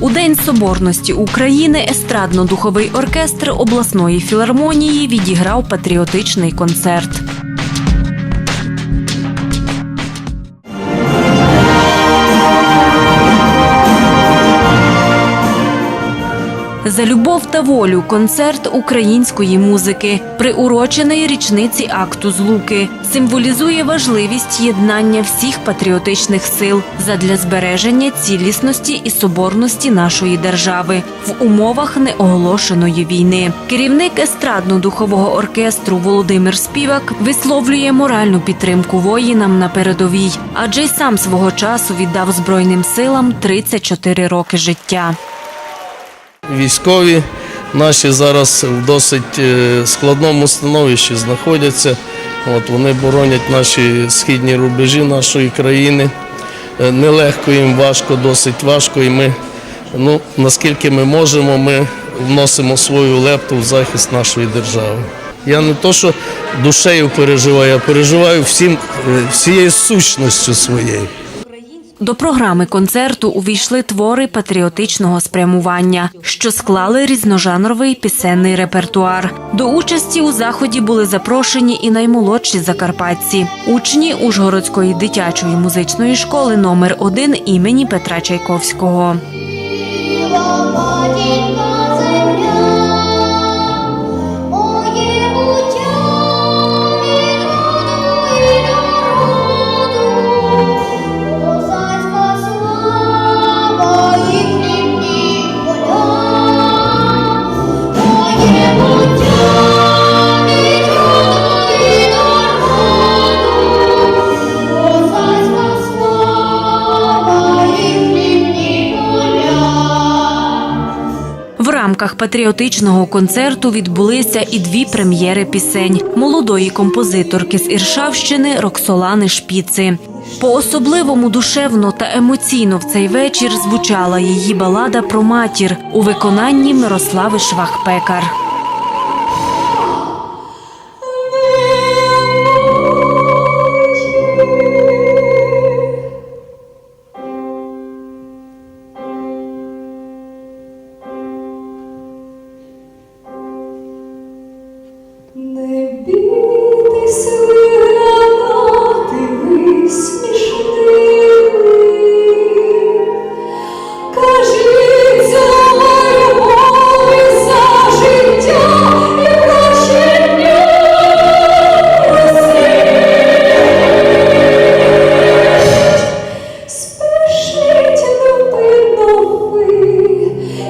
У День Соборності України естрадно-духовий оркестр обласної філармонії відіграв патріотичний концерт. За любов та волю концерт української музики, приурочений річниці акту злуки, символізує важливість єднання всіх патріотичних сил задля збереження цілісності і соборності нашої держави в умовах неоголошеної війни. Керівник естрадно-духового оркестру Володимир Співак висловлює моральну підтримку воїнам на передовій, адже й сам свого часу віддав збройним силам 34 роки життя. Військові наші зараз в досить е, складному становищі знаходяться. От вони боронять наші східні рубежі нашої країни. Е, Нелегко їм важко, досить важко. І ми, ну, наскільки ми можемо, ми вносимо свою лепту в захист нашої держави. Я не то, що душею переживаю, я переживаю всім, е, всією сущністю своєю. До програми концерту увійшли твори патріотичного спрямування, що склали різножанровий пісенний репертуар. До участі у заході були запрошені і наймолодші закарпатці, учні Ужгородської дитячої музичної школи номер 1 імені Петра Чайковського. Рамках патріотичного концерту відбулися і дві прем'єри пісень молодої композиторки з Іршавщини Роксолани Шпіци. По особливому душевно та емоційно в цей вечір звучала її балада про матір у виконанні Мирослави Швах-Пекар.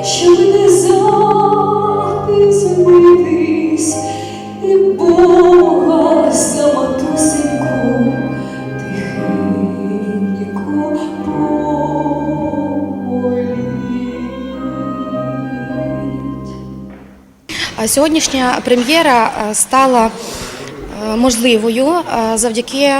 Щоб не запізнитись, і Сьогоднішня прем'єра е, стала е, можливою е, завдяки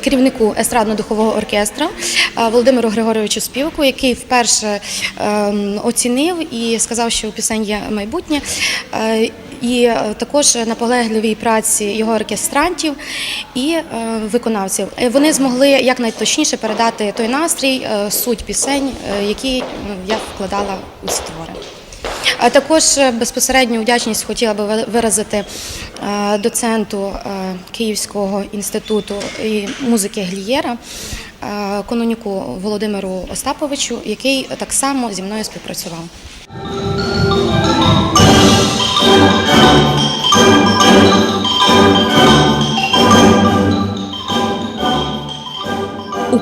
керівнику естрадно-духового оркестра Володимиру Григоровичу Співаку, який вперше е, оцінив і сказав, що у пісень є майбутнє. І також наполегливій праці його оркестрантів і виконавців. Вони змогли якнайточніше передати той настрій, суть пісень, які е, я вкладала у ці. А також е, безпосередню вдячність хотіла би виразити е, доценту е, Київського інституту музики Глієра, Кононюку Володимиру Остаповичу, який так само зі мною співпрацював.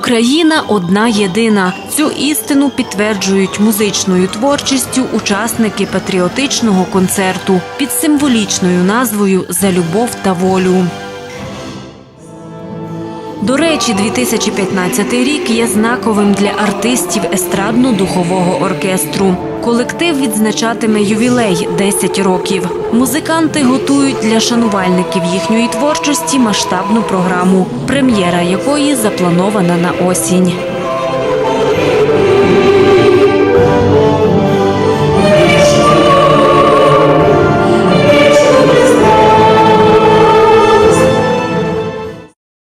Україна одна єдина. Цю істину підтверджують музичною творчістю учасники патріотичного концерту під символічною назвою За любов та волю. До речі, 2015 рік є знаковим для артистів естрадно-духового оркестру. Колектив відзначатиме ювілей 10 років. Музиканти готують для шанувальників їхньої творчості масштабну програму, прем'єра якої запланована на осінь.